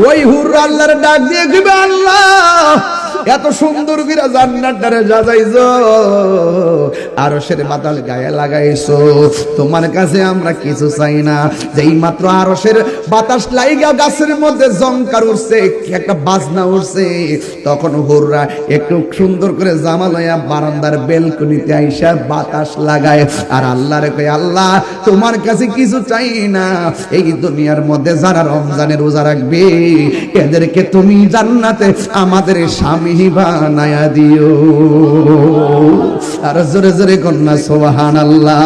ওই হুর আল্লাহর ডাক দিয়ে দিবে আল্লাহ? এত সুন্দর করে জান্নাতটারে সাজাইছো। আর সের বাতাল গায়ে লাগাইছো। তোমার কাছে আমরা কিছু চাই না। যেই মাত্র আরশের বাতাস লাইগা গাছের মধ্যে জংকার উঠছে একটা বাজনা উঠছে। তখন হুররা একটু সুন্দর করে জামা লইয়া বারান্দার বেলকনিতে আইসা বাতাস লাগায়। আর আল্লাহরে কয়, আল্লাহ, তোমার কাছে কিছু চাই না। এই দুনিয়ার মধ্যে যারা রমজানের রোজা রাখবে, এদেরকে তুমি জান্নাতে আমাদের স্বামী বানায়া দিও। আর জোরে জোরে কন্যা সোহান আল্লাহ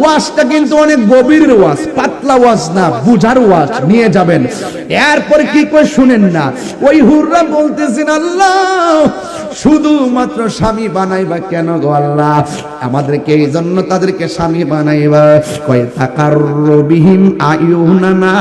ওয়াজটা কিন্তু অনেক গভীর ওয়াজ, পাতলা ওয়াজ না, বুঝার ওয়াজ, নিয়ে যাবেন। এরপর কি করে শুনেন না। ওই হুররা বলতেছেন, আল্লাহ শুধুমাত্র স্বামী বানাইবা কেন গো আল্লাহ? আমাদেরকে এই জন্য তাদেরকে স্বামী বানাইবা। কয় থাকার রবিহীন আয়ুনানা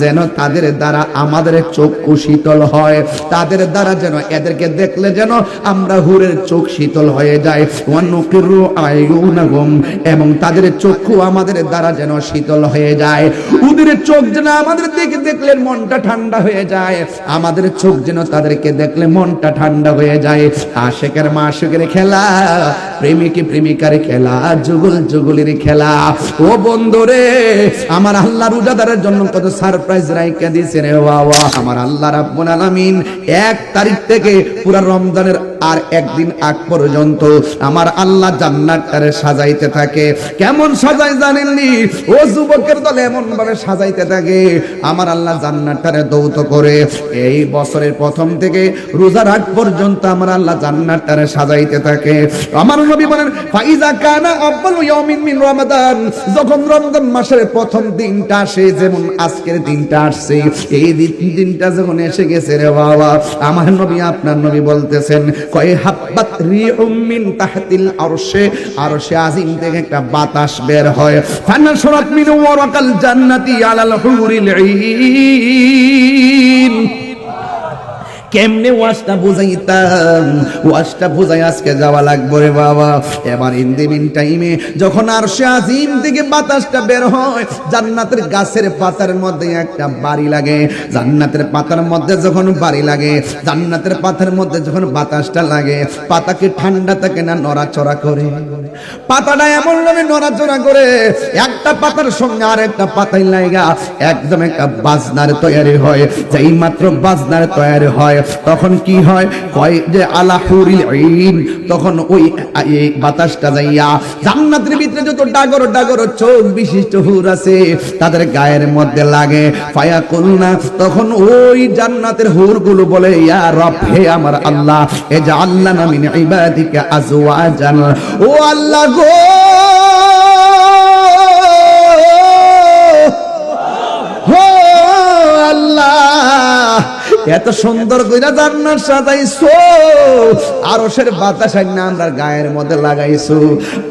যেন তাদের দ্বারা আমাদের চক্ষু শীতল হয়। তাদের দ্বারা যেন এদেরকে দেখলে যেন আমরা হুরের চোখ শীতল হয়ে যায় ওয়ানুকিরু আয়ুনাহুম এবং তাদের চক্ষু আমাদের দ্বারা যেন শীতল হয়ে যায়। ওদের চোখ যেন আমাদের দিকে দেখলে মনটা ঠান্ডা হয়ে যায়। আমাদের চোখ যেন তাদেরকে দেখলে মনটা ঠান্ডা হয়ে যায়। আশেকের মাসুকের খেলা, প্রেমিক প্রেমিকার খেলা, যুগল যুগলের খেলা। ও বন্ধুরে, আমার আল্লাহ রোজাদারের জন্য কত সারপ্রাইজ রাইকা দিয়েছে রে বাবা। আমার আল্লাহ রাব্বুল আলামিন এক তারিখ থেকে পুরা রমজানের আর একদিন আগ পর্যন্ত আমার আল্লাহ জান্নাতটারে সাজাইতে থাকে। কেমন সাজাই জানেননি? ও যুবকের দল এমন ভাবে সাজাইতে থাকে। আমার আল্লাহ জান্নাতটারে দৌত করে। এই বছরের প্রথম থেকে রোজার আগ পর্যন্ত আমার আল্লাহ জান্নাতটারে সাজাইতে থাকে। আমার নবী বলেন, ফাইজা কানা আব্বাল ইয়াউমিন মিন রমাদান। যখন রমজান মাসের প্রথম দিনটা আসে, যেমন আজকের দিনটা আসছে, এই দিন- দিনটা যখন এসে গেছে রে বাবা, আমার নবী, আপনার নবী বলতেছেন একটা বাতাস বের হয়। ফানাশরাত মিন ওয়ারাকাল জান্নাতি আলাল হুরিল ঈন কেমনে ওয়াজটা বুঝাইতাম? ওয়াজটা বুঝাই আজকে যাওয়া লাগবে রে বাবা। এবার ইন দি মিন টাইমে যখন আর সে আজিম থেকে বাতাসটা বের হয়, জান্নাতের গাছের পাতার মধ্যে একটা বাড়ি লাগে। জান্নাতের পাতার মধ্যে যখন বাড়ি লাগে, জান্নাতের পাতার মধ্যে যখন বাতাসটা লাগে পাতাকে ঠান্ডা থাকে না নড়াচড়া করে? পাতাটা এমন ভাবে নড়াচড়া করে, একটা পাতার সঙ্গে আর একটা পাতাই লাগা একদম একটা বাজনার তৈরি হয়। যেই মাত্র বাজনার তৈরি হয় তখন কি হয়? যে তখন ওই বাতাসটা যাইয়া জান্নাতের ভিতরে যত ডাগর ডাগর চোখ বিশিষ্ট হুর আছে, তাদের গায়ের মধ্যে লাগে। ফায়া তখন ওই জান্নাতের বলে, ইয়া হে আমার আল্লাহ এ যে আল্লাহ নামিন ও আল্লাহ গো! আল্লাহ! এত সুন্দর কইরা জান্নাত সাজাইছো। আরশের বাতাস আইনা আমরা গায়ের মধ্যে লাগাইছো।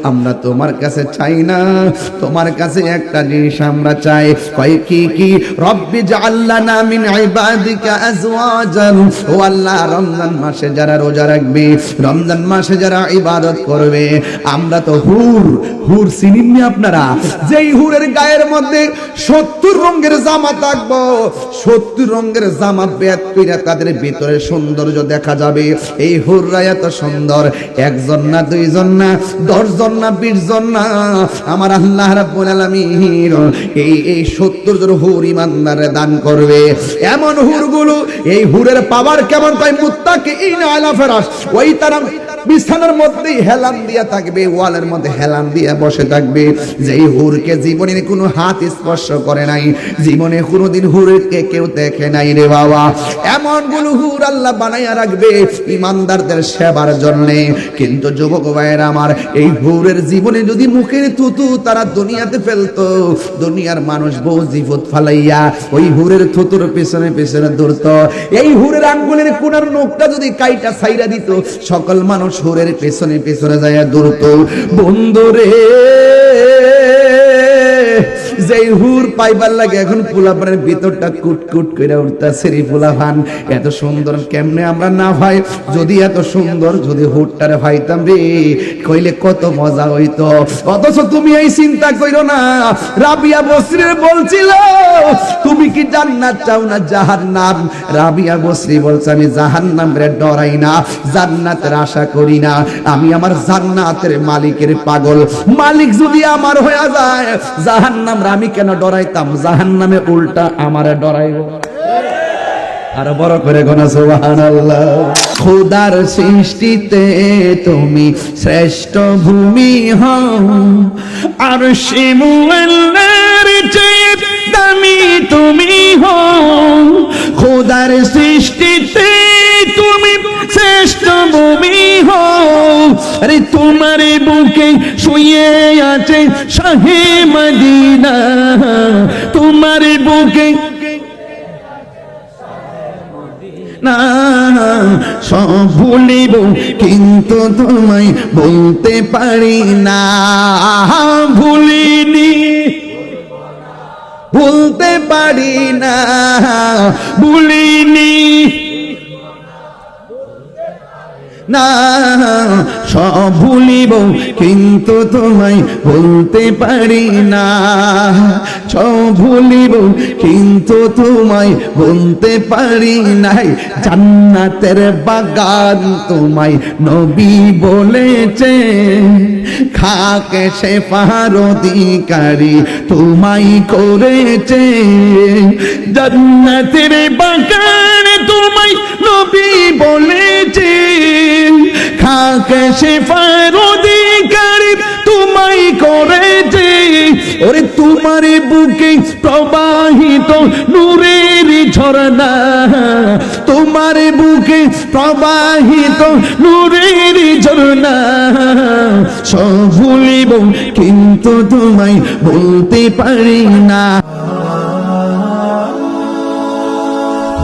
আমরা তোমার কাছে চাই না, তোমার কাছে একটা জিনিস আমরা চাই। কয় কি কি? রব্বি জাআল্লানা মিন ইবাদিকা আজওয়াজান। ও আল্লাহ, রমজান মাসে যারা রোজা রাখবে, রমজান মাসে যারা ইবাদত করবে, আমরা তো হুর হুর চিনিননি আপনারা? যেই হুরের গায়ের মধ্যে সত্তর রঙের জামা থাকব। সত্তর রঙের জামা বেদ কইরা তাদের ভিতরে সৌন্দর্য দেখা যাবে। এই হুররা এত সুন্দর। একজন না দুইজন না, দশজন না বিশ জন না। আমার আল্লাহ রাব্বুল এই এই সত্তর জন হুর ইমানদারে দান করবে। এমন হুরগুলো, এই হুরের পাওয়ার কেমন পায়? মুত্তাকি ইন আলা ফেরাস ওই তারা বিছানার মধ্যেই হেলান দিয়া থাকবে, ওয়ালের মধ্যে হেলান দিয়া বসে থাকবে। যেই হুরকে জীবনে কোনো হাত স্পর্শ করে নাই, জীবনে কোনোদিন হুরকে কেউ দেখে নাই রে বাবা। এমন কোন হুর আল্লাহ বানাইয়া রাখবে ইমানদারদের সেবার জন্য। কিন্তু যুবক ভাইয়ের আমার, এই হুরের জীবনে যদি মুখের থুতু তারা দুনিয়াতে ফেলতো, দুনিয়ার মানুষ বউ জীবত ফালাইয়া ওই হুরের থুতুর পেছনে পেছনে দৌড়ত। এই হুরের আঙ্গুলের কোনার নখটা যদি কাইটা ছাইরা দিত, সকল মানুষ হুরের পেছনে পেছনে যায় দ্রুত বন্ধুরে যেই হুর পাইবার লাগে এখন পোলাপানের ভিতরটা কুটকুট করে উঠতেছে রে পোলাপান। এত সুন্দর কেমনে আমরা না ভাই? যদি এত সুন্দর যদি হুরটারে ভাইতাম রে, কইলে কত মজা হইতো। অথচ তুমি এই চিন্তা কইরো না। রাবিয়া বসরির বলছিল, তুমি কি জান্নাত চাও না জাহান্নাম? রাবিয়া বসরি বলছে, আমি জাহান্নাম রে ডরাই না, জান্নাতের আশা করি না। আমি আমার জান্নাতের মালিকের পাগল। মালিক যদি আমার হয়ে যায়, জাহান্নাম আমি কেন ডরাইতাম? জাহান্নামে উল্টা আমারে ডরাইব। আর বড় করে গোনা খোদার সৃষ্টিতে তুমি শ্রেষ্ঠ ভূমি হও। আর দামি তুমি হও। খোদার সৃষ্টিতে শ্রেষ্ঠ ভূমি আরে তোমার বুকে শুয়ে আছে শাহে মদিনা। তোমার বুকে না, সব ভুলিব, কিন্তু তোমায় বলতে পারি না। ভুলিনি ভুলতে পারি না। ভুলিনি না, সব ভুলিব, কিন্তু তোমায় বলতে পারি না। সব ভুলিব, কিন্তু তোমায় বলতে পারি নাই। জান্নাতের বাগান তোমায় নবী বলেছে খাকে সে পাহার অধিকারী তোমায় করেছে জান্নাতের বাগান, তোমায় নবী বলেছে। খাকে সে পাহার অধিকারী তোমায় করেছে। ওরে, তোমার বুকে প্রবাহিত নূরের ঝরনা তোমার বুকে প্রবাহিত নূরের ঝরনা সব ভুলিব কিন্তু তোমায় বলতে পারি না।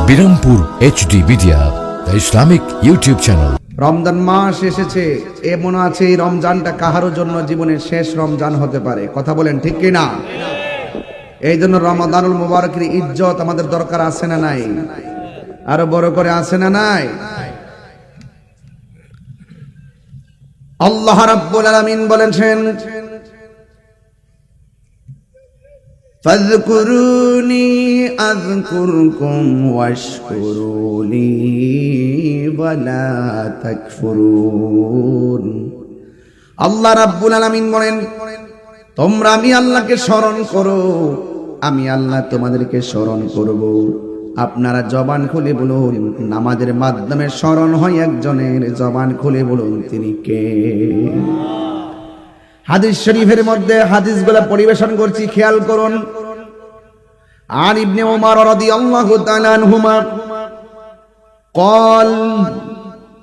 Birampur HD media Islamic YouTube channel Ramzan মাস এসেছে এমন আছে এই রমজানটা কাহারও জন্য জীবনের শেষ রমজান হতে পারে। কথা বলেন ঠিক কি না এই জন্য রমাদানুল মুবারকের ইজ্জত আমাদের দরকার আছে না নাই আরো বড় করে আছে না নাই আল্লাহ রাব্বুল আলামিন বলেছেন فاذكروني أذكركم واشكروا لي ولا تكفرون আল্লাহ রাব্বুল আলামিন বলেন তোমরা আমি আল্লাহকে স্মরণ করো আমি আল্লাহ তোমাদেরকে স্মরণ করব আপনারা জবান খুলে বলুন নামাজের মাধ্যমে স্মরণ হয় একজনের জবান খুলে বলুন তিনি কে হাদিস শরীফের মধ্যে হাদিসগুলো পরিবেশন করছি খেয়াল করুন আর ইবনে ওমর রাদিয়াল্লাহু তাআলা আনহুমা قال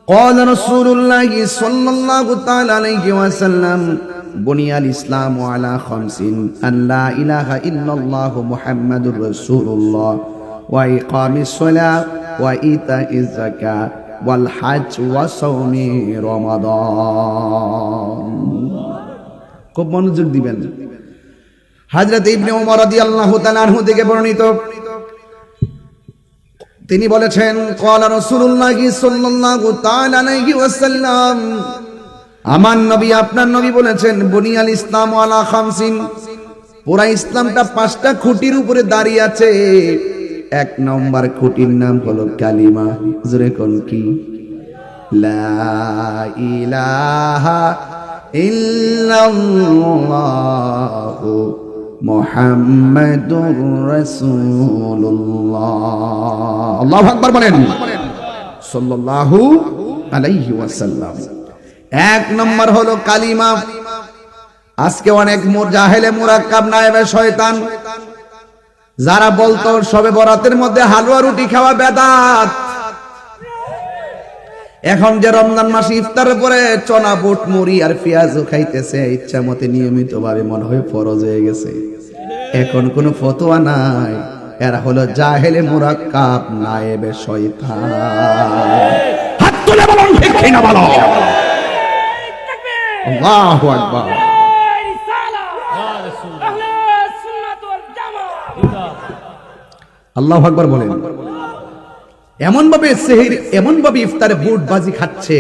قال رسول الله صلى الله تعالى عليه وسلم বুনিয়াল ইসলাম আলা খামসিন আল্লাহ ইলাহা ইল্লাল্লাহু মুহাম্মাদুর রাসূলুল্লাহ, ওয়া ইকামিস সালাহ, ওয়া ইতাইজ যাকাত, ওয়াল হজ ওয়া সাওমি রমাদান। খুব মনোযোগ দিবেন। হযরত ইবনে ওমর রাদিয়াল্লাহু তাআলা আনহু থেকে বর্ণিত। তিনি বলেছেন, ক্বালা রাসূলুল্লাহ সাল্লাল্লাহু তাআলা আলাইহি ওয়াসাল্লাম আমার নবী, আপনার নবী বলেছেন, বনিয়াল ইসলাম আলা খামসিন। পুরা ইসলামটা পাঁচটা খুঁটির উপরে দাঁড়িয়ে আছে। এক নম্বর খুঁটির নাম হলো কালিমা। জোরে কোন কি? লা ইলাহা বলেন। সাল্লাল্লাহু আলাইহি ওয়াসাল্লাম। এক নম্বর হলো কালিমা। আজকে অনেক জাহেলে মুরাক্কাব নায়েবে শয়তান। যারা বলতো, সবে বরাতের মধ্যে হালুয়া রুটি খাওয়া বেদাত। এখন যে রমজান মাসে ইফতার পরে চনা বুট, মুড়ি আর পেঁয়াজও খাইতেছে, ইচ্ছা মতে নিয়মিত ভাবে মনে হয় ফরজ হয়ে গেছে। এখন কোনো ফতোয়া নাই, এরা হলো জাহেলে, মুরাক্কাব নায়েবে শয়তান। হাত তুলে বলুন, ঠিক কিনা বলো? আল্লাহু আকবার। আল্লাহ আকবার বলেন এমন ভাবে সেহির এমন ভাবে ইফতারে বাজি খাচ্ছে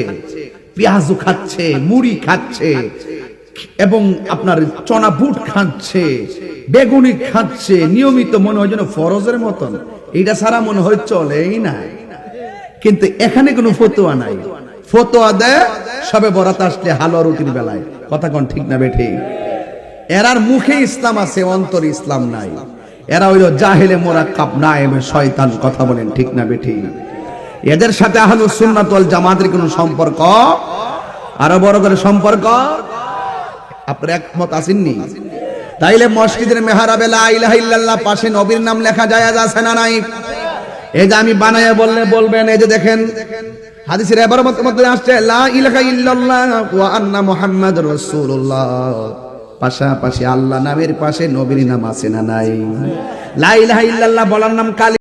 খাচ্ছে, মুড়ি খাচ্ছে, এবং আপনার চনা বুট খাচ্ছে, বেগুনি খাচ্ছে, নিয়মিত মনে হয় যেন ফরজের মতন। এটা সারা মনে হয় চলেই না। কিন্তু এখানে কোনো ফতোয়া নাই। ফতোয়া দেয়, সবে বরাত আসলে হালুয়া রুটির বেলায়। কথা কোন ঠিক না বেঠি? এরার মুখে ইসলাম আছে, অন্তর ইসলাম নাই। এরা হইল জাহেলে মোরাক্কাব নায়েবে শয়তান, কথা বলেন ঠিক না বেঠি? এদের সাথে আহলু ওয়াল জামাতের কোনো সম্পর্ক? আরও বড় করে সম্পর্ক? আপনার একমত আসেননি? তাইলে মসজিদের মেহারাবে লা ইলাহা ইল্লাল্লাহ পাশে নবীর নাম লেখা যায় আছে না নাই? এই যে আমি বানায়া বললে বলবেন, এই যে দেখেন হাদিসের এবার মধ্যে আসছে, লা ইলাহা ইল্লাল্লাহ ওয়া আন্না মুহাম্মাদুর রাসূলুল্লাহ। পাশাপাশি আল্লাহ নামের পাশে নবীর নাম আছে না নাই? লা ইলাহা ইল্লাল্লাহ বলার নাম কালি